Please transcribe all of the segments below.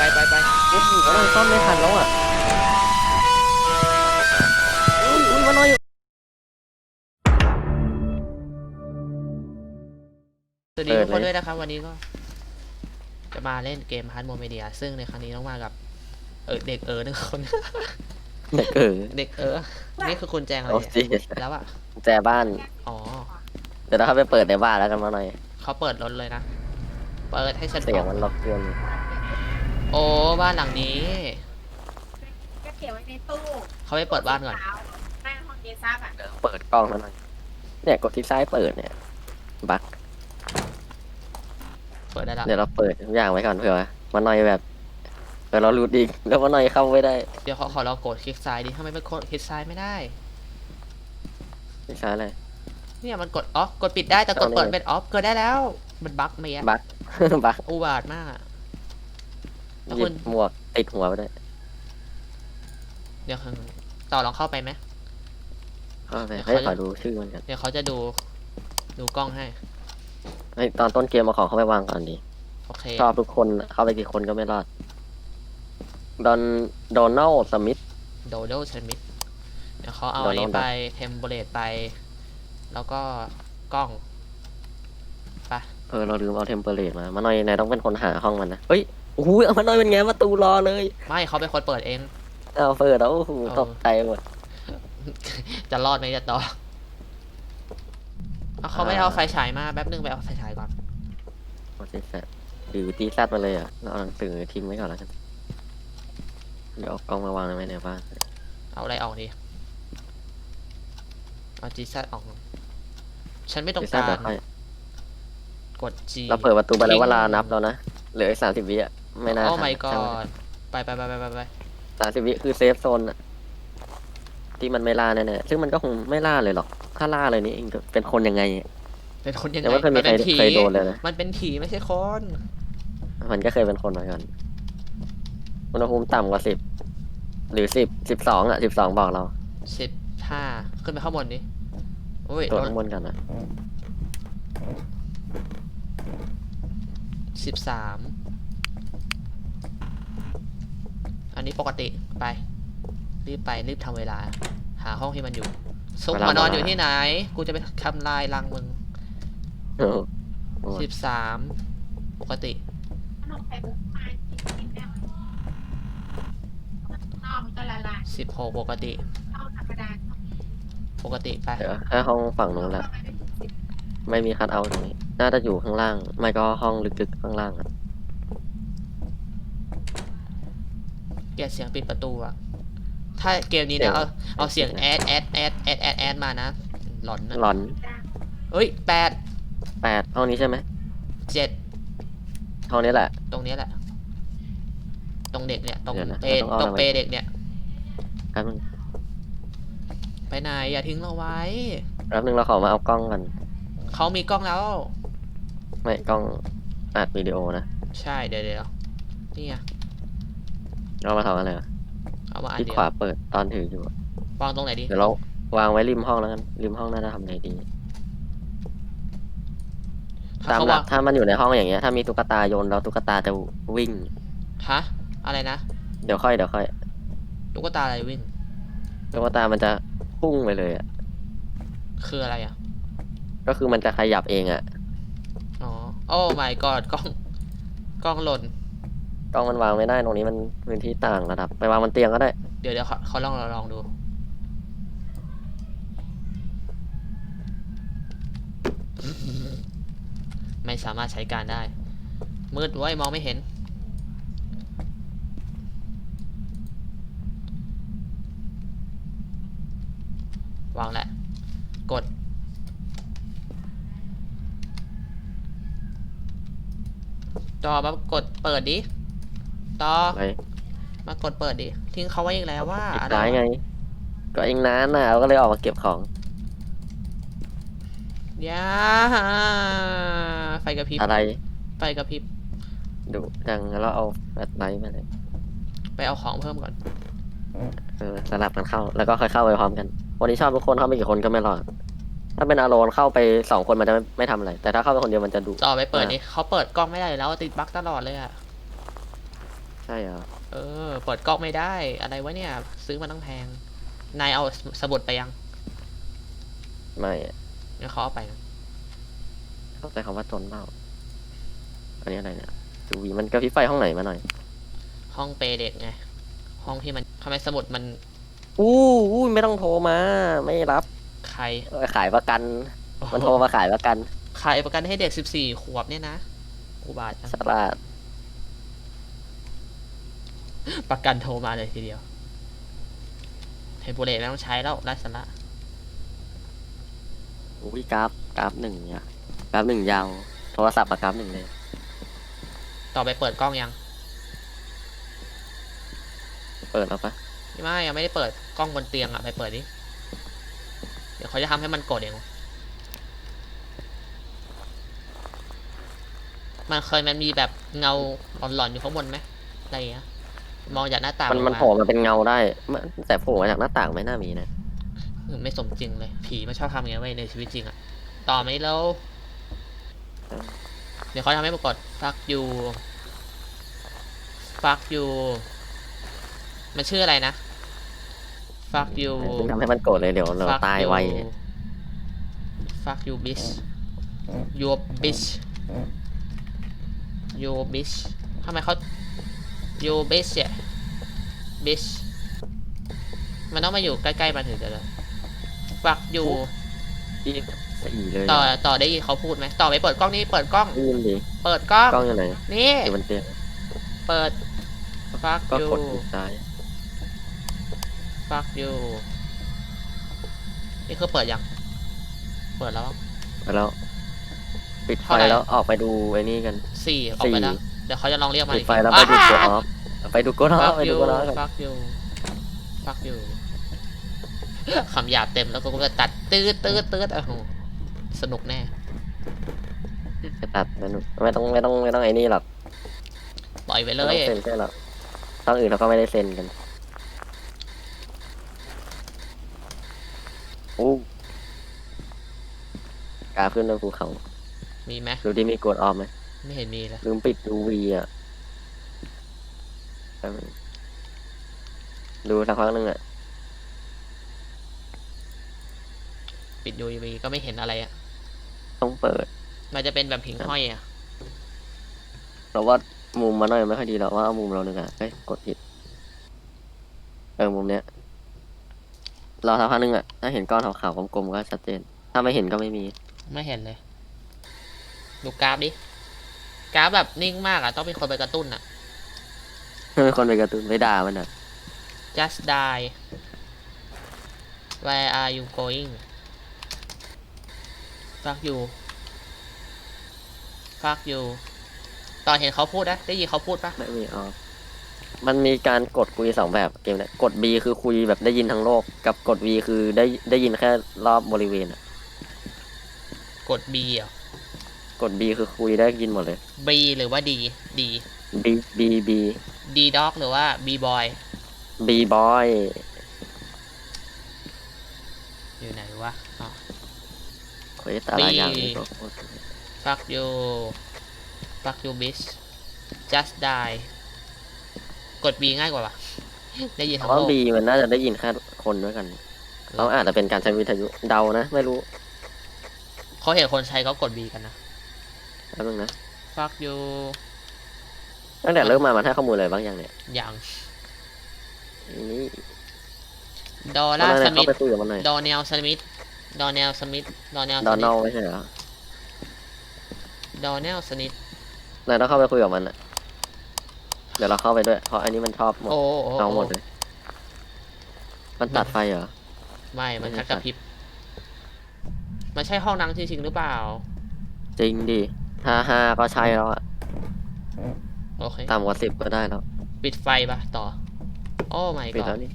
ไปไปไปโอ้โหมันน้อยซ่อมไม่ทันแล้วอะอุ้ยอุ้ยมันน้อยสวัสดีเปิทุดกคนเลยด้วยนะครับ วันนี้ก็ จะมาเล่นเกมฮาร์ดโมเมเดียซึ่งในครั้งนี้ต้องมากับ เออเด็กเออหนึ่งคน เด็กเออเด็กเออ นี่คือคุณแจงอะไรโอ้เนี่ยจีแล้วอะ แจบ้าน อ๋อ เดี๋ยวเราเข้าไปเปิดในบ้านแล้วกันมาหน่อยเขาเปิดรถเลยนะ เปิดให้ฉันเสียงมันรบกวน โอ้บ้านหลังนี้ ก็เก็บไว้ในตู้เขาไปเปิดบ้านก่อน หน้าห้องเดซับอะเดี๋ยวเปิดกล้องมาหน่อยเนี่ยกดที่ซ้ายเปิดเนี่ย บักเปิดได้แล้วเดี๋ยวเราเปิดทุกอย่างไว้ก่อนเผื่อมาหน่อยแบบเดี๋ยวเรารูดอีกแล้วมาหน่อยเข้าไม่ได้เดี๋ยวขอขอลองกดคลิกซ้ายดิทำไมมันกดคลิกซ้ายไม่ได้ ที่ซ้ายเลย เนี่ยมันกดออฟกดปิดได้แต่กดเอาเลย เปิดเป็นออฟเกิดได้แล้ว มันบั๊กไหมอะบัก บักอุบาทมากอะ แล้วหยิคุบณหมวกติดหัวไปด้วยเดี๋ยวต่อลองเข้าไปไหม เข้าไปเดี๋ยวให้เขาจะขอดูชื่อมันกันเดี๋ยวเขาจะดูดูกล้องให้ เฮ้ยตอนต้นเกมเอาของเข้าไปวางก่อนดี โอเค ชอบทุกคนเข้าไปกี่คนก็ไม่รอดดอนโดนัลสมิธ โดโดชมิดเดี๋ยวเขาเอาโดอันนัลนี้ด์ไปเทมเบลตไป แล้วก็กล้องไปเออเราลืมเอาเทมเพลตมา มาหน่อยนายต้องเป็นคนหาห้องมันนะ เฮ้ย โอ้โหเอามาหน่อยเป็นไงประตูรอเลยไม่เขาเป็นคนเปิดเอง เอาเปิดแล้วโอ้โหเออตกใจหมด จะรอดไหมจะต่อเอาเขาไม่ได้เอาไฟฉายมาแป๊บนึงไปเอาไฟฉายก่อนโอ้ยแซ่บหรือตีซัดมาเลยอะเราเอาหนังสือทิ้งไว้ก่อนแล้วกันเดี๋ยวเอากล้องมาวางไว้ในบ้านเอาอะไรออกดีเอาจีซัดออก ฉันไม่ต้องตีซัดกาเดี๋รยวค่อยกด G เราเปิดประตูไปแล้วทิ้งเวลานับแล้วนะเหลืออีกสามสิบวิอะ ไม่น่าโอ้ทัน my god ไปไปไปไปไปไปสามสิบวิคือเซฟโซนอะที่มันไม่ล่าแน่ๆซึ่งมันก็คงไม่ล่าเลยหรอก ถ้าล่าเลยนี่เองจะเป็นคนยังไง เป็นคนยังไงแต่ว่าเคยมีมันใครเป็นผีเคยโดนเลยนะ มันเป็นผีไม่ใช่คน มันก็เคยเป็นคนมาก่อนอุณหภูมิต่ำกว่าสิบ หรือสิบสิบสองอะสิบสองบอกเราสิบห้าขึ้นไปข้างบนดิโอ้ยตัวข้างบนกันนะสิบสาม อันนี้ปกติไป รีบไปรีบทำเวลา หาห้องที่มันอยู่ซุกมานอนอยู่ที่ไหน กูจะไปทำลายรังมึงโอ้โหสิบสามปกติขนมไข่มุกมากินได้ไหมนอกมันก็ละลายสิบหกปกติเข้าธรรมดาปกติไปเดี๋ยวแค่ห้องฝั่งนู้นแหละเข้าไปได้ถึงสิบไม่มีคัทเอาท์ตรงนี้ น่าจะอยู่ข้างล่าง ไม่ก็ห้องลึกๆข้างล่างอะ เก ลียดเสียงปิดประตูอะถ้าเกมนี้นะเอาเอาเสียงแอดแอดแอดแอดแอดแอดมานะ หลอนนะหลอนเฮ้ยแปดแปดห้องนี้ใช่ไหมเจ็ดห้องนี้แหละ ตรงเนี้ยแหละ ตรงเด็กเนี่ย ตรงเดี๋ยวนะเปเราต้องเอาตรงอะไรเปเด็กเนี่ยแป๊บนึงไปไหนอย่าทิ้งเราไว้แป๊บนึงเราขอมาเอากล้องกันเขามีกล้องแล้ว ไม่กล้องอัดวิดีโอนะ ใช่เดี๋ยวเดี๋ยวนี่ไง เรามาทำอะไรอะเอามาอันที่เดียขวาวเปิดตอนถืออยู่อะวางตรงไหนดี เดี๋ยวเราวางไว้ริมห้องแล้วกันริมห้องน่าจะทำไงดี ถ้าตามเขาหลัวากงถ้ามันอยู่ในห้องอย่างเงี้ยถ้ามีตุ๊กตาโยนแล้วตุ๊กตาจะวิ่ง ฮะ อะไรนะ เดี๋ยวค่อยเดี๋ยวค่อยตุ๊กตาอะไรวิ่ง ตุ๊กตามันจะพุ่งไปเลยอะคืออะไรอะ ก็คือมันจะขยับเองอะอ๋อ โอ้ my god กล้อง กล้องหล่น กล้องมันวางไม่ได้ตรงนี้มันพื้นที่ต่างระดับ ไปวางบนเตียงก็ได้ เดี๋ยวเดี๋ยวเขาเขาลองลองดู ไม่สามารถใช้การได้ มืดไว้ยมองไม่เห็น วางแหละ กดต่อมากดเปิดดิ ต่อ ไปมากดเปิดดิ ทิ้งเขาไว้อีกแล้วว่าปิดอะไรท้ายวะไง ก็เองนานน่ะเราก็เลยออกมาเก็บของอย่าไฟกระพริบ อะไรไฟกระพริบดูจังแล้วเอาแฟลชไลท์มาเลยไปเอาของเพิ่มก่อน เออสลับกันเข้า แล้วก็ค่อยเข้าไปพร้อมกัน วันนี้ชอบทุกคนเข้าไปกี่คนก็ไม่รอดถ้าเป็นอาโรนเข้าไปสองคนมันจะไม่ไม่ทำอะไร แต่ถ้าเข้าไปคนเดียวมันจะดุ ต่อไปเปิดอ่าดิเขาเปิดกล้องไม่ได้อยู่แล้วติดบั๊กตลอดเลยอะใช่ช่เหรอเออ เปิดกล้องไม่ได้ อะไรวะเนี่ย ซื้อมาตั้งแพง นายเอาสมุดไปยังไม่อะงั้นเขาเอาไปนะเข้าใจคำว่าตนเปล่าอันนี้อะไรเนี่ยดูวีมันกระพริบไฟห้องไหนมาหน่อยห้องเปรย์เด็กไง ห้องที่มันทำไมสมุดมันอู้อู้ไม่ต้องโทรมา ไม่รับใครเออขายประกัน มันโทรมาขายประกันขายประกันให้เด็กสิบสี่ขวบเนี่ยนะอุบาทจังฉลาด ประกันโทรมาเลยทีเดียวเทมโปเลตไม่ต้องใช้แล้วไร้สาระอุ้ยกราฟกราฟหนึ่งเนี่ยกราฟหนึ่งยาว โทรศัพท์มากราฟหนึ่งเลย ต่อไปเปิดกล้องยัง เปิดแล้วปะไม่ยังไม่ได้เปิดกล้องบนเตียงอะไปเปิดดิเดี๋ยวเขาจะทำให้มันกดเองมันเคยมันมีแบบเงาหลอนๆอยู่ข้างบนไหมอะไรอย่างเงี้ย มองจากหน้าต่างมันลงมันโผล่มาเป็นเงาได้มันแต่โผล่มาจากหน้าต่างไม่น่ามีนะเออไม่สมจริงเลย ผีมันชอบทำอย่างเงี้ยไว้ยในชีวิตจริงอะต่อไหมแล้ว เดี๋ยวเขาทำให้มันกด fuck you fuck you มันชื่ออะไรนะ fuck you ทำให้มันโกรธเลยเดี๋ยวเรา Fuck ตายไว you fuck you bitch your bitch your bitch ทำไมเขา your bitch เนี่ย bitch มันต้องมาอยู่ใกล้ๆมันถึงจะเลย fuck you ที่สี่เลยต่อต่อได้ยินเขาพูดไหมต่อไปเปิดกล้องนี่เปิดกล้องได้ยินดิเปิดกล้อง กล้องอยู่ไหนนี่อยู่บนเตียงเปิด fuck ก็ you กดปิดตาย fuck you นี่คือเปิดยัง เปิดแล้ว ไปแล้ว ปิดไฟเท่าไหร่ แล้วออกไปดูไอ้นี่กันสี่ออกไปแล้วเดี๋ยวเขาจะลองเรียกมาปิอีดกไฟทีแล้วไปดูกดออ่าอฟไปดูกดออฟ fuck ไปดู you กดออฟกัน fuck you fuck you คำหยาบเต็มแล้วก็จะตัดตืดตืดตืดโอ้โหสนุกแน่จะตัดมันไม่ต้องไม่ต้องไม่ต้องไอ้นี่หรอกปล่อยไปเลไม่ย ต้องเซ็นใช่หรอกตอนอื่นเราก็ไม่ได้เซ็นกันโอ้กราฟขึ้นบนภูเขามีไหมดูที่มีกดออฟไหม ไม่เห็นมีเลยลืมปิดดูวีอะแป๊บนึงดูสักพักหนึงอะ ปิดยูวีก็ไม่เห็นอะไรอะ ต้องเปิด มันจะเป็นแบบหิ่งห้อยอะ เราว่ามุมมันหน่อยไม่ค่อยดีหรอกว่าเอามุมเราหนึ่งอะเฮ้ยกดผิดเออมุมเนี้ยรอสักพักหนึงอะ ถ้าเห็นก้อนขาวๆกลมๆก็ชัดเจน ถ้าไม่เห็นก็ไม่มี ไม่เห็นเลย ดูกราฟดิ กราฟแบบนิ่งมากอะ ต้องเป็นคนไปกระตุ้นอะมีคนไปกระตุ้นไปด่ามันอะ just die where are you going fuck you fuck you ตอนเห็นเขาพูดนะ ได้ยินเขาพูดปะไม่มีออฟมันมีการกดคุยสองแบบเกมเนี้ยกด B คือคุยแบบได้ยินทั้งโลก กับกด V คือได้ได้ยินแค่รอบบริเวณอะกด B เหรอ กด B คือคุยได้ยินหมดเลย B หรือว่า D D B B B D dog หรือว่า B boy B boy อยู่ไหนวะอ๋อเฮ้ยแต่ละอย่าง B นี่ก็โคตร fuck you fuck you bitch just die กด B ง่ายกว่าปะได้ยินเพทั้งราะโลว่ากบีมันน่าจะได้ยินแค่คนด้วยกันเขาอาจจะเป็นการใช้วิทยุเดานะ ไม่รู้ เขาเห็นคนใช้เขากด B กันนะ แป๊บนึงนะ fuck you ตั้งแต่เริ่มมามันให้ข้อมูลอะไรบ้างอย่างเนี่ยอย่างนี่ดอลตอนลานั้นร์สเนี่ยมิเข้าธไปคุยกับมันหน่อยดอเนลสมิธดอเนลสมิธดอเนลสดอนมินอธลไม่ใช่เหรอดอเนลสมิธนายต้องเข้าไปคุยกับมันอะเดี๋ยวเราเข้าไปด้วย เพราะอันนี้มันชอบหมดโอ้โอ้เอาหมดโอ้เลย มันตัดไฟเหรอ ไม่ มันไม่ชักใช่กระพริบ มันใช่ห้องนังจริงๆหรือเปล่า จริงดิ ห้าห้าก็ใช่แล้วอะโอเค ต่ำกว่าสิบก็ได้แล้ว ปิดไฟปะต่อ โอ้ไม่ปิดก่อแล้นวนี่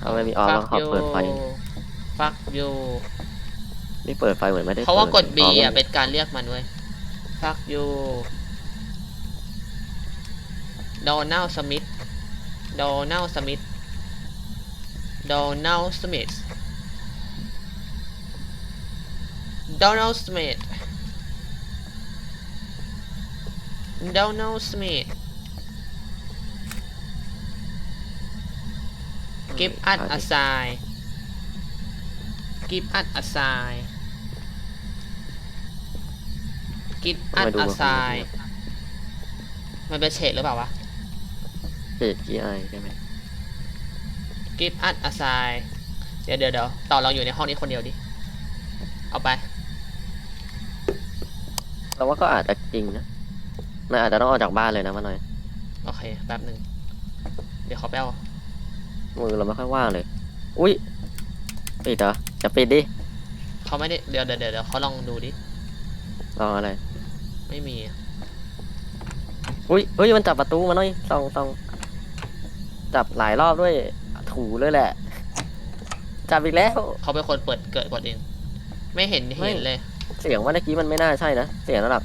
เอาไม่มีออฟแล้วขอเปิดไฟ ฟักยูนี่เปิดไฟเหมือนไม่ได้เพราะว่ากด B ปิอะไม่เป็นการเรียกมันเว้ย fuck you Donald Smith Donald Smith Donald Smith Donald Smith don't know me give us a sign give us a sign give ทำ us ไมดู a มัน sign มันเป็นเฉดหรือเปล่าวะเพจกีไอใช่ไหม give us a sign เดี๋ยวเดี๋ยวเดี๋ยวต่อลองอยู่ในห้องนี้คนเดียวดิ เอาไป เราว่าก็อาจจะจริงนะนายอาจจะต้องออกจากบ้านเลยนะมาหน่อย โอเคแป๊บหนึ่งเดี๋ยวขอไปเอามือเราไม่ค่อยว่างเลย อุ้ยปิดเหรอจะปิดดิเขาไม่ได้เดี๋ยวเดี๋ยวเดี๋ยวเดี๋ยวเขาลองดูดิรออะไร ไม่มี อุ้ยเฮ้ยมันจับประตูมาหน่อยส่องส่องจับหลายรอบด้วยถูเลยแหละ จับอีกแล้ว เขาเป็นคนเปิดเกิดกดเอง ไม่เห็นไม่เห็นเลย เสียงว่าเมื่อกี้มันไม่น่าใช่นะ เสียงระดับ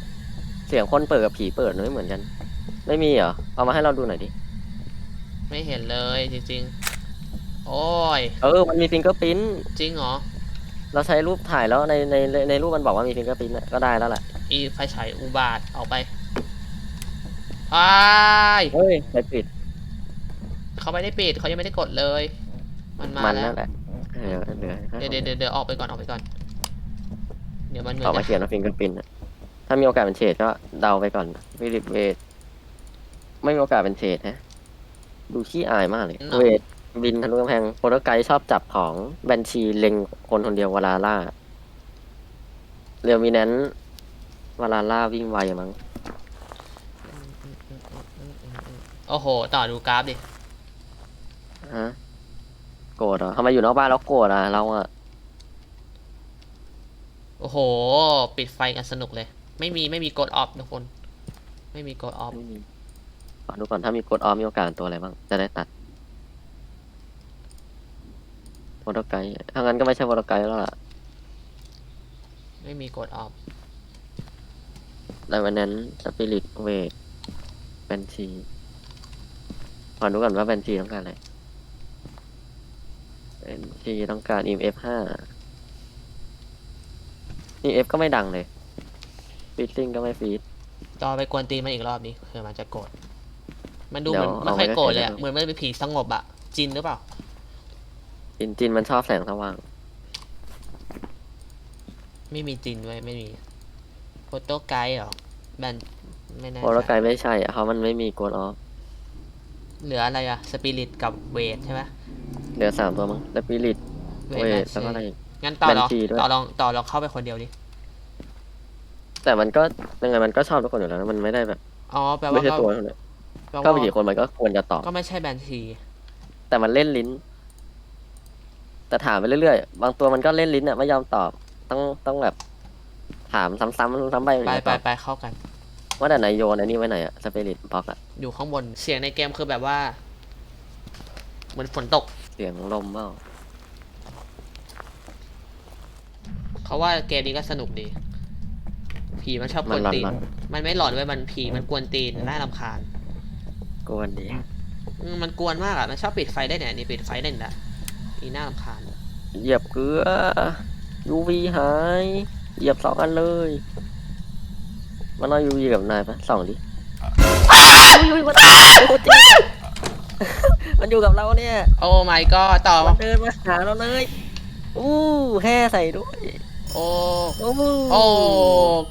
เสียงคนเปิดกับผีเปิดมันไม่เหมือนกัน ไม่มีเหรอ เอามาให้เราดูหน่อยดิ ไม่เห็นเลยจริงๆ โอ้ย เออ มันมีฟิงเกอร์พิ้นจริงเหรอ เราใช้รูปถ่ายแล้วในในในในรูปมันบอกว่ามีฟิงเกอร์พิ้นก็ได้แล้วแหละอีไฟฉายอุบาทออกไปไอ้ายเฮ้ยใครปิด เขาไม่ได้ปิดเขายังไม่ได้กดเลย มันมามันแล้วนั่นแหละเออเดี๋ยวเดี๋ยวเดี๋ยวเดี๋ยวเดี๋ยวออกไปก่อนออกไปก่อน เดี๋ยวมันเหมือออกนมาจะเขียนว่าฟิงเกอร์พิ้นถ้ามีโอกาสเป็นเฉดก็เดาไปก่อนฟิลิปเวทไม่มีโอกาสเป็นเฉดฮะดูขี้อายมากเลย เวทบินทะลุกำแพงโปรโตไกด์ชอบจับของบัญชีเล็งคนคนเดียวเวลาล่า เรียวมีแนนเวลาล่าวิ่งไวมั้ง โอ้โห ต่อดูกราฟดิ ฮะ โกรธเหรอทำไมอยู่นอกบ้านแล้วโกรธอะ เราอะ โอ้โห ปิดไฟกันสนุกเลย ไม่มีไม่มีกดออฟทุกคน ไม่มีกดออฟไม่มีขอดูก่อนถ้ามีกดออมมีโอกาสตัวอะไรบ้าง จะได้ตัดโปรโตไกด์ถ้างั้นก็ไม่ใช่โปรโตไกด์แล้วล่ะไม่มีกดออฟแต่วันนั้นสปิริตเวทบัญชีขอดูก่อนว่าบัญชีต้องการอะไรบัญชีต้องการ EMF ห้า EMF ก็ไม่ดังเลยฟีดซิ่งก็ไม่ฟีด ต่อไปกวนตีนมันอีกรอบนี้เผื่อมันจะโกรธมันดูเดี๋เหยวมือนไม่ค่อยเอาไว้ โกรธเลยอะใกล้ๆเหมือนมันเป็นผีสงบอะจินหรือเปล่า จินจินมันชอบแสงสว่าง ไม่มีจินไว้ยไม่มีโฟโต้ไกด์เหรอแบนไม่แน่โปรโตใจไกด์ไม่ใช่อะเพราะมันไม่มีกดออฟเหลืออะไรอะสปิริตกับเวทใช่ไหมเหลือสามตัวมั้งสปิริตเวเวททแล้วก็อะไรอีก งั้นต่อลองบัญชีด้วย ต่อลองต่อลองเข้าไปคนเดียวดิ แต่มันก็ยังไงมันก็ชอบทุกคนอยู่แล้วนะมันไม่ได้แบบอ๋อ แปลไม่ว่าใช่ก็ตัวเท่านั้นแปลเข้าไปว่ากี่คนมันก็ควรจะตอบ ก็ไม่ใช่แบนชี แต่มันเล่นลิ้น แต่ถามไปเรื่อยๆ บางตัวมันก็เล่นลิ้นอะไม่ยอมตอบ ต้องต้องแบบ ถามซ้ำๆซ้ำๆไปไปถึงจะไปตอบไปเข้ากัน ว่าแต่นายโยนอันนี้ไว้ไหนอะสเปริตบ็อกอะอยู่ข้างบน เสียงในเกมคือแบบว่า เหมือนฝนตก เสียงลมเปล่า เขาว่าเกมนี้ก็สนุกดี ผีมันชอบกมันวนร้อนตีนร้อน มันไม่หลอนไว้ยมันผีมันกวนตีนน่ารำคาญกวนดีอืมมันกวนมากอะมันชอบปิดไฟได้เนี่ยนี่ปิดไฟได้เนี่ยนะอีน่ารำคาญเหยียบเกลือ UV หายเหยียบสองอันเลย มันเอา UV กับนายปะส่องดิอุ๊ยมันโอ้จริงมันอยู่กับเราเนี่ย โอ้ my god ต่อมันเดินมาหาเราเลย อู้แห่ใส่ด้วย โอ้โอ้โอ้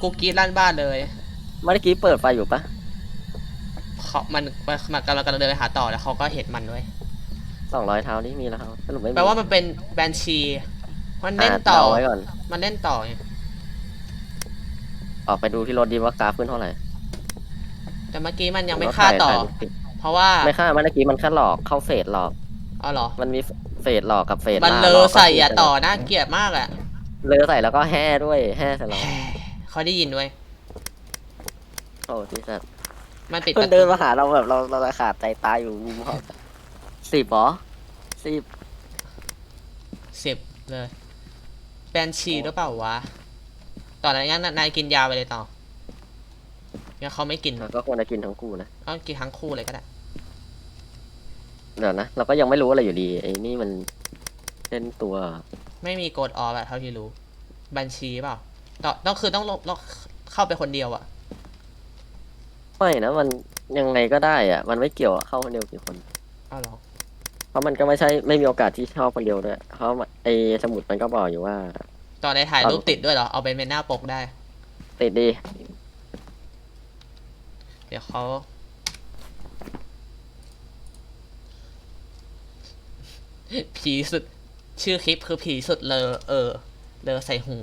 กูกรีดลั่นบ้านเลยเมื่อกี้เปิดไฟอยู่ปะเขามันมันมันกำลังกำลังเดินไปหาต่อแล้วเขาก็เห็นมันด้วยสองร้อยเท้านี่มีแล้วครับสรุปไม่มีแปลว่ามันเป็นแบนชี มันเล่นอะต่อเดาไว้ก่อน มันเล่นต่อไงออกไปดูที่รถดีว่ากราฟขึ้นเท่าไหร่ แต่เมื่อกี้มันยังไม่รถฆ่าต่อถ่ยถ่ยรูปเพราะว่าไม่ฆ่าเมื่อกี้มันแค่หลอกเข้าเฟสหลอกอ๋อเหรอ มันมีเฟสหลอกกับเฟสมันล่าเลหออกใส่ก็คือะจต่อน่าเกลียดมากอะ เลอใส่แล้วก็แห่ด้วยแห่ใส่เราเขาได้ยินด้วยโอ้ที่สัตว์มันปิดปมันระเดิตูนมาหาเราแบบเราเราขาดใจตายอยู่มุมห้องสิบเหรอสิบสิบเลยแบนชีหรือเปล่าวะต่อนั้นงั้นนายกินยาไปเลยต่องั้นเขาไม่กินก็ควรจะกินทั้งคู่นะเอากินทั้งคู่เลยก็ได้เดี๋ยวนะเราก็ยังไม่รู้อะไรอยู่ดีไอ้นี่มันเล่นตัว ไม่มีกดออฟอะเท่าที่รู้ บัญชีเปล่าต่อต้องคือต้องลงต้องเข้าไปคนเดียวอะไม่นะมันยังไงก็ได้อะมันไม่เกี่ยวอะเข้าคนเดียวกี่คนอ้าวเหรอเพราะมันก็ไม่ใช่ไม่มีโอกาสที่เข้าคนเดียวด้วยเพราะไอ้สมุดมันก็บอกอยู่ว่า ตอนในถ่ายรูปติดด้วยเหรอเอาเป็นเป็นหน้าปกได้ ติดดี เดี๋ยวเขาผีสุด ชื่อคลิปคือผีสุดเลอ เออ เลอใส่หู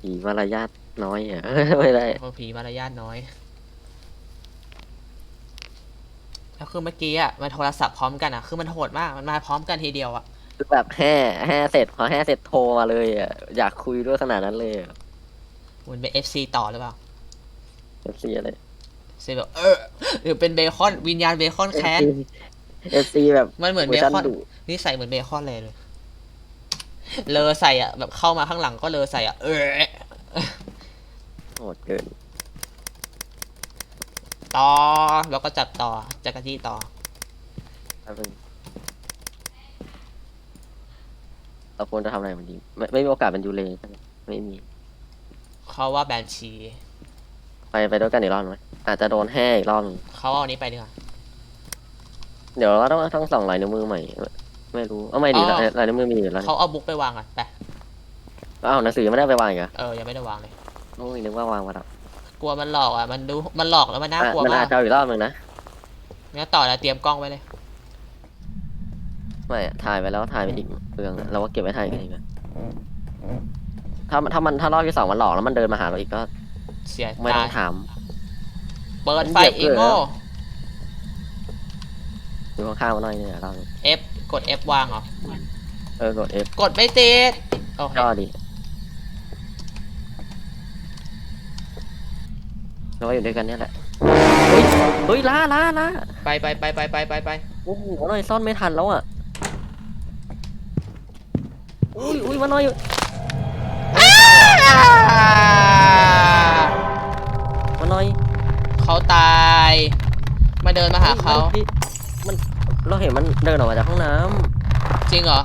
ผีมารยาทน้อยอะ ไม่ได้เพราะผีมารยาทน้อย แล้วคือเมื่อกี้อะ มันโทรศัพท์พร้อมกันอะ คือมันโหดมาก มันมาพร้อมกันทีเดียวอะ คือแบบแห่แห่เสร็จพอแห่เสร็จโทรมาเลยอะ อยากคุยด้วยขนาดนั้นเลยอะมันเป็น FC ต่อหรือเปล่าเอฟซีอะไรเซแบบเออหรือเป็นเบคอนวิญญาณเบคอนแคส เอฟซีแบบมันเหมือนเวเบอร์ชันคอนดุนี่ใส่เหมือนเบคอนเลยเลยเลอใส่อะแบบเข้ามาข้างหลังก็เลอใส่อะ เออโหดเกิน ต่อแล้วก็จับต่อจักรจี้ต่อแป๊บนึงเราควรจะทำอะไรมันดี ไม่ไม่มีโอกาสเป็นยูเลใช่ไหมไม่มี เขาว่าแบนชี ไปไปด้วยกันอีกรอบไหมอาจจะโดนแห่อีกรอบหนึ่งเขาเอาอันนี้ไปดีกว่า เดี๋ยวเราต้องต้องส่องลายนิ้วมือใหม่ ไม่รู้เอาไม่ดีอ๋อ ลายลายนิ้วมือมีอยู่แล้วเขาเอาบุ๊กไปวางอะไปอ้าวหนังสือไม่ได้เอาไปวางอีกเหรอเออยังไม่ได้วางเลย โอ้ยนึกว่าวางมาแล้วกลัวมันหลอกอะมันดูมันหลอกแล้วมันน่ากลัวมันมาอากจจะเอาอีกรอบหนึ่งนะงั้นต่อแล้วเตรียมกล้องไว้เลย ไม่อะถ่ายไปแล้วถ่ายไปอีกเรื่องอะเราก็เก็บไว้ถ่ายกันอีกอะถ้าถ้ามันถ้ารอบที่สองมันหลอกแล้วมันเดินมาหาเราอีกก็เสียไม่ต้ตาอยงถาม เปิดไฟเหยีอียบเลยโง่นะ อยู่ข้างๆมันหน่อยเนี่ยเรา F กด F วางเหรอ เออกด F กดไม่ติดโอเคก็ดีเราก็อยู่ด้วยกันเนี่ยแหละ เฮ้ย เฮ้ยล้าล้าล้าไปไปไปไปไปไปไปโอ้โหหน่อยซ่อนไม่ทันแล้วอะ อุ้ยอุ้ยมาหน่อยมาหน่อยเขาตาย มาเดินมาหาเขา ฮ้ยมัน เราเห็นมันเดินออกมาจากห้องน้ำจริงเหรอ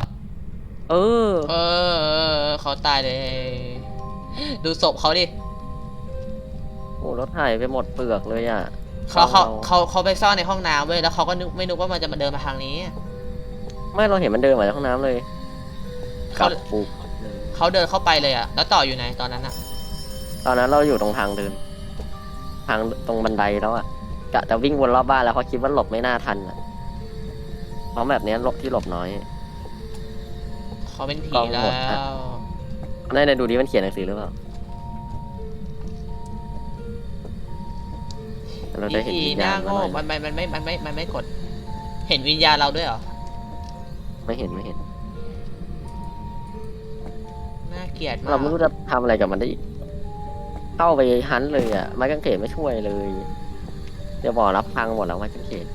เออ เออเออเขาตายเลย ดูศพเขาดิโอ้รถถ่ายไปหมดเปลือกเลยอะ เขาเขาเราเขาเขาไปซ่อนในห้องน้ำเว้ยแล้วเขาก็นึกไม่นึกว่ามันจะมาเดินมาทางนี้ ไม่เราเห็นมันเดินมาจากห้องน้ำเลยกเขาลับปุกเขาเดินเข้าไปเลยอะแล้วต่ออยู่ไหนตอนนั้นอะตอนนั้นเราอยู่ตรงทางเดิน ทางตรงบันไดแล้วอะกะจะวิ่งวนรอบบ้านแล้วเขาคิดว่าหลบไม่น่าทันอะ เพราะแบบเนี้ยหลบที่หลบน้อย เขาเป็นผีกล้องแล้หมดอะวในในดูดิมันเขียนหนังสือหรือเปล่าเราได้เห็นผีวิญหญาน้าณมาโง่หน่อยมันไม่มันไม่ มันไม่ มันไม่กด เห็นวิญญาณเราด้วยเหรอ ไม่เห็นไม่เห็น น่าเกลียดมาเรากไม่รู้จะทำอะไรกับมันได้อีกเข้าไปฮันเลยอะไม้กางเขนไม่ช่วยเลยเดี๋ยวบอกรับพังหมดแล้วไม้กางเขน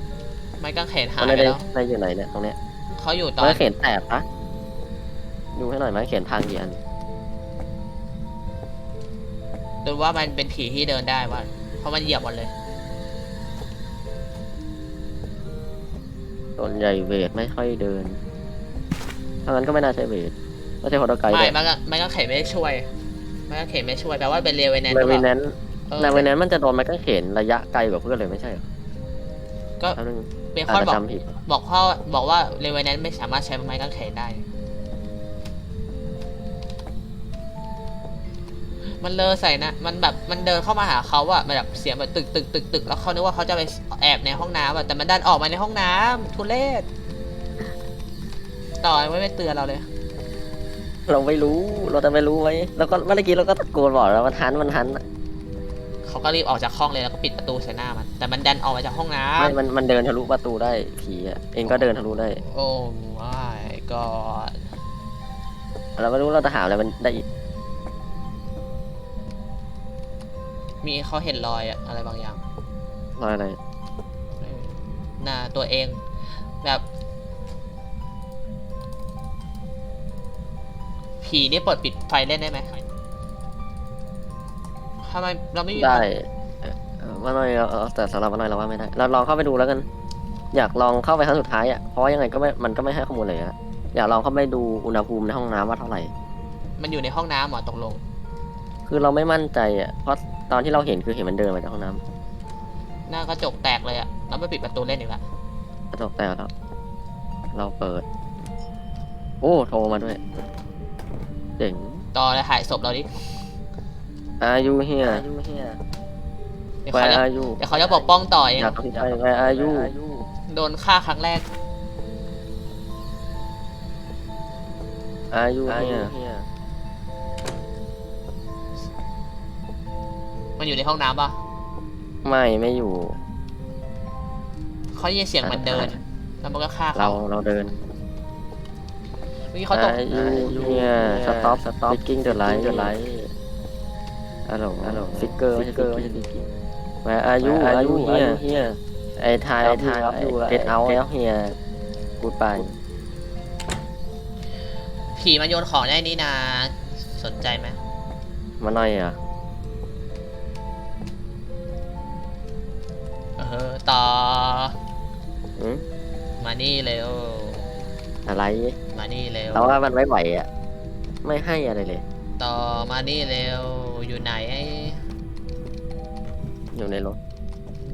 ไม้กางเขนหามัยนไปได้แล้วได้อยู่ไหนเนี่ยตรงเนี้ยเขาอยู่ตอไม้นกางเขนแตกปะดูให้หน่อยไม้กางเขนพังกี่อันดูว่ามันเป็นผีที่เดินได้ว่าเพราะมันเหยียบหมดเลยส่วนใหญ่เวทไม่ค่อยเดินถ้างั้นก็ไม่น่าใช่เวทไม่ใช่พอดไกด์ไม่เลยไม้กางไม้กางเขนไม่ได้ช่วยไม้กางเขนไม่ช่วยแปลว่าเป็นเรเวนแนนในเวนั้นเออในเวนั้นมันจะโดนไม้กางเขนระยะไกลกว่าเพื่อนเลยไม่ใช่เหรอก็แป๊บนึง เบคอาอนจจะบอกจำผิด บอกพ่อบอกว่าเรเวนแนนไม่สามารถใช้ไม้กางเขนได้ มันเลอใส่นะ มันแบบมันเดินเข้ามาหาเขาอะมันแบบเสียงแบบตึกตึกตึกตึกแล้วเขานึกว่าเขาจะไปแอบในห้องน้ำอะแต่มันดันออกมาในห้องน้ำทุเรศต่อไม่ไม่เตือนเราเลย เราไม่รู้ เราจะไม่รู้ไหมแล้วก็เมื่อกี้เราก็ตะโกนบอกแล้วมันทันมันทัน เขาก็รีบออกจากห้องเลยแล้วก็ปิดประตูใส่หน้ามัน แต่มันดันออกมาจากห้องน้ไม่มันมันเดินทะลุประตูได้ผีอะเองก็เดินทะลุได้ำโอ้ my god เราไม่รู้เราจะหาอะไรมันได้อีกมีเขาเห็นรอยอะอะไรบางอย่างรอยอะไรเออหน้าตัวเอง แบบผีนี่เปิดปิดไฟเล่นได้ไหม ทำไมเราไม่มีได้เอ่อเอ่อว่าหน่อยเราเอาแต่สำหรับว่าหน่อยเราว่าไม่ได้ เราลองเข้าไปดูแล้วกัน อยากลองเข้าไปครั้งสุดท้ายอะเพราะว่ายังไงก็ไม่มันก็ไม่ให้ข้อมูลเลยอะอยากลองเข้าไปดูอุณหภูมิในห้องน้ำว่าเท่าไหร่ มันอยู่ในห้องน้ำเหรอตกลง คือเราไม่มั่นใจอะเพราะตอนที่เราเห็นคือเห็นมันเดินมาจากห้องน้หน้ากระจกแตกเลยอะแล้วไปปิดประตูเล่นอีกละำกระจกแตกแล้วเราเปิด โอ้โทรมาด้วยเจ๋งต่อเลยถ่ายศพเราดิ Are you here เดี๋ยว Where เขาจะ are you เดี๋ยวเขาจะปกป้องต่อเองอยากไป Where are you โดนฆ่าครั้งแรก Are you here มันอยู่ในห้องน้ำปะไม่ไม่อยู่ เขาได้ยินเสียงมันเดิน แล้วมันก็ฆ่าเราเขาเราเดินเมื่อกี้เขาตก Are you here Stop Stop Picking the light the light ฮัลโหลฮัลโหลฟิกเกอร์ฟิกเกอร์ไม่ใช่ฟิกกิ้ง Where are you Are you here ไอ้ทายไอ้ทาย Get out of here Goodbye ผีมันโยนของได้นี่นาสนใจไหมมาหน่อยอะเออต่ออืมมานี่เร็วอะไร มานี่เร็วเราว่ามันไม่ไหวอะ ไม่ให้อะไรเลย ต่อมานี่เร็ว อยู่ไหนไอ้อยู่ในรถ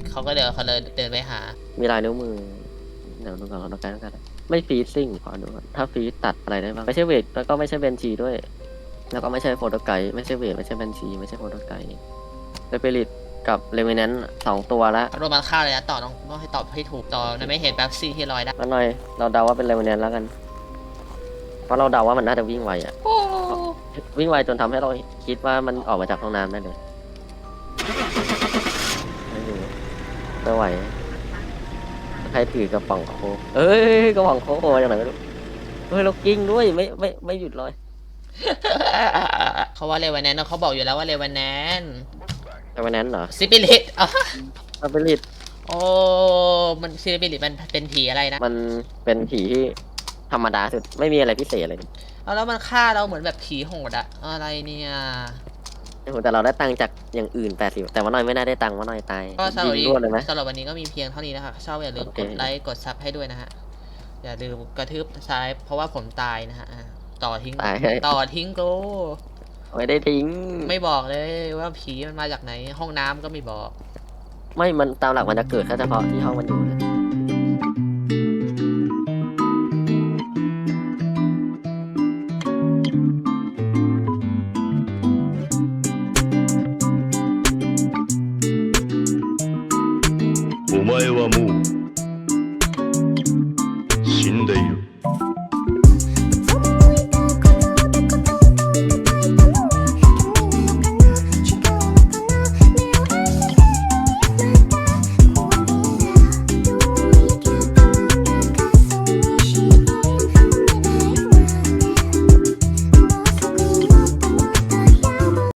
เขาก็เดินเขาเลยเดินไปหา มีลายนิ้วมือเดี๋ยวดูก่อนเราต้องการกันไม่ฟรีซิ่งขอดูก่อนถ้าฟรีตัดอะไรได้บ้างไม่ใช่เวทแล้วก็ไม่ใช่เบนชีด้วย แล้วก็ไม่ใช่โฟโตไกด์ไม่ใช่เวทไม่ใช่เบนชีไม่ใช่โฟโตไกด์สปิริตกับเลเวนแนนสองตัวละโรมันฆ่าเลยนะต่อต้องต้องให้ตอบให้ถูกต่อนะไม่เห็นแป๊บซี่ที่ลอยได้มาหน่อย เราเดาว่าเป็นเลเวนแนนแล้วกัน เพราะเราเดาว่ามันน่าจะวิ่งไวอะ โอ้วิ่งไวจนทำให้เราคิดว่ามันออกมาจากห้องน้ำได้เลยไม่อยู่ไม่ไหว ใครถือกระป๋องโค้กเอ้ยกระป๋องโค้กมาจากไหนไม่รู้เฮ้ยเรากิ้งด้วยไม่ไม่ไม่หยุดเลยเขาว่าเลวันแนนเขาบอกอยู่แล้วว่าเลวันแนนแต่วันนั้นเหรอซิปิลิตมันเป็นลิดโอ้ มันซิปิลิตมันเป็นผีอะไรนะ มันเป็นผีที่ ธรรมดาสุดไม่มีอะไรพิเศษเลยเอาแล้วมันฆ่าเราเหมือนแบบผีโหดอะอะไรเนี่ยโอ้โหแต่เราได้ตังค์จากอย่างอื่นแปดสิบแต่ว่าน้อยไม่น่าได้ตังค์ว่าน้อยตายก็สำหรับยิวันงนี้รวดเลยไหมสำหรับวันนี้ก็มีเพียงเท่านี้นะคะชอบอย่าลืมโอกเคดไลค์กดซับให้ด้วยนะฮะอย่าลืมกระทืบซ้ายเพราะว่าผมตายนะฮะอะต่อทิ้งตายต่อทิ้งโกไม่ได้ทิ้ง ไม่บอกเลยว่าผีมันมาจากไหน ห้องน้ำก็ไม่บอก ไม่มันตามหลักมันจะเกิดแค่เฉพาะที่ห้องมันอยู่นะ